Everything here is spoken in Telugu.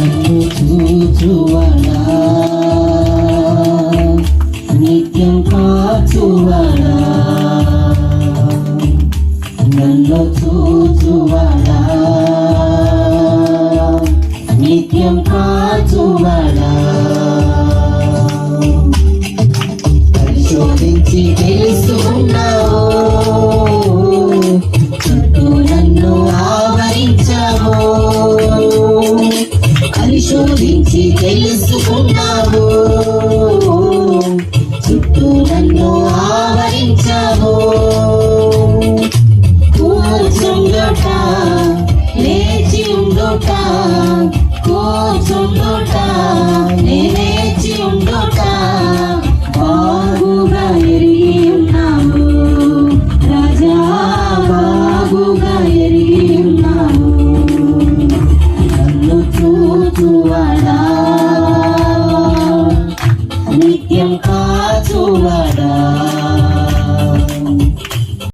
నన్ను చూచువడా? నిత్యం కాచువడా? నన్ను చూచువడా? నిత్యం కాచువడా? పరిశోధించి తెలుసుకున్నావు. పరిశోధించి తెలుసుకున్నావు. చుట్టూ నన్ను ఆవరించావు. కూర్చుండుట లేచి ఉండుట కూర్చుండుట లేచి ఉండుట. బాగుగా ఎరిగి ఉన్నావు. రాజా బాగుగా ఎరిగి ఉన్నావు. నిత్యం కాచువడా